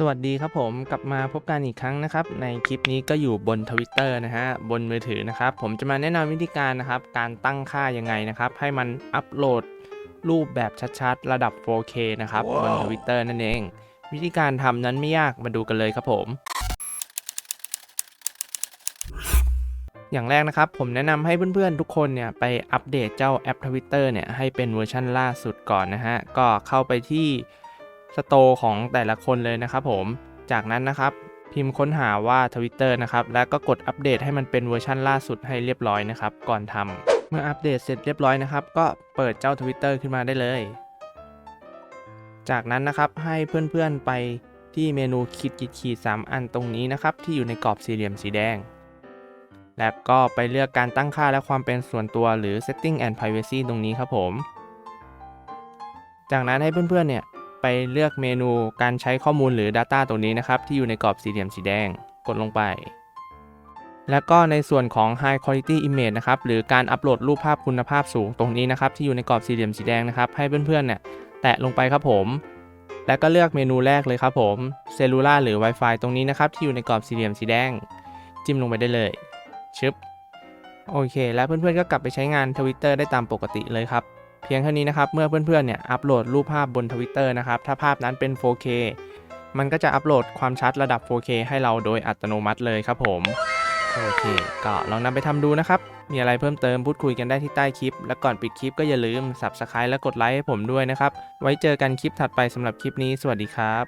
สวัสดีครับผมกลับมาพบกันอีกครั้งนะครับ ในคลิปนี้ก็อยู่บน Twitter นะฮะบนมือถือนะครับ ผมจะมาแนะนำวิธีการนะครับ การตั้งค่ายังไงนะครับ ให้มันอัปโหลดรูปแบบชัดๆ ระดับ 4K นะครับบน Twitter นั่นเอง วิธีการทำนั้นไม่ยากมาดูกันเลยครับผม อย่างแรกนะครับ ผมแนะนำให้เพื่อนๆทุกคนเนี่ยไปอัปเดตเจ้าแอป Twitter เนี่ยให้เป็นเวอร์ชันล่าสุดก่อนนะฮะก็เข้าไปที่ สโตของแต่ละคนเลยนะครับผมจากนั้นนะครับพิมพ์ค้นหาว่า Twitter นะครับ แล้วก็กดอัปเดตให้มันเป็นเวอร์ชันล่าสุดให้เรียบร้อยนะครับ ก่อนทำเมื่ออัปเดตเสร็จเรียบร้อยนะครับ ก็เปิดเจ้า Twitter ขึ้นมาได้เลย จากนั้นนะครับให้เพื่อนๆไปที่เมนูขีดขีดขีดสามอันตรงนี้นะครับ ที่อยู่ในกรอบสี่เหลี่ยมสีแดง แล้วก็ไปเลือกการตั้งค่าและความเป็นส่วนตัวหรือ setting and privacy ตรงนี้ครับผม จากนั้นให้เพื่อนๆเนี่ย ไปเลือกเมนูการใช้ข้อมูลหรือ Data ตรงนี้นะครับ ที่อยู่ในกรอบสี่เหลี่ยมสีแดงกดลงไป แล้วก็ในส่วนของ High Quality Image นะครับ หรือการอัปโหลดรูปภาพคุณภาพสูงตรงนี้นะครับ ที่อยู่ในกรอบสี่เหลี่ยมสีแดงนะครับ ให้เพื่อนๆเนี่ยแตะลงไปครับผม แล้วก็เลือกเมนูแรกเลยครับผม Cellular หรือ Wi-Fi ตรงนี้นะครับ ที่อยู่ในกรอบสี่เหลี่ยมสีแดง จิ้มลงไปได้เลยชึบโอเค แล้วเพื่อนๆก็กลับไปใช้งาน Twitter ได้ตามปกติเลยครับ เพียงเท่านี้นะครับ เมื่อเพื่อนๆเนี่ยอัปโหลดรูปภาพบน Twitter นะครับ ถ้าภาพนั้นเป็น 4K มันก็จะอัปโหลดความชัดระดับ 4K ให้เราโดยอัตโนมัติเลยครับผม โอเค ก็ลองนำไปทำดูนะครับ มีอะไรเพิ่มเติมพูดคุยกันได้ที่ใต้คลิป และก่อนปิดคลิปก็อย่าลืม Subscribe และกดไลค์ให้ผมด้วยนะครับ ไว้เจอกันคลิปถัดไปสำหรับคลิปนี้ สวัสดีครับ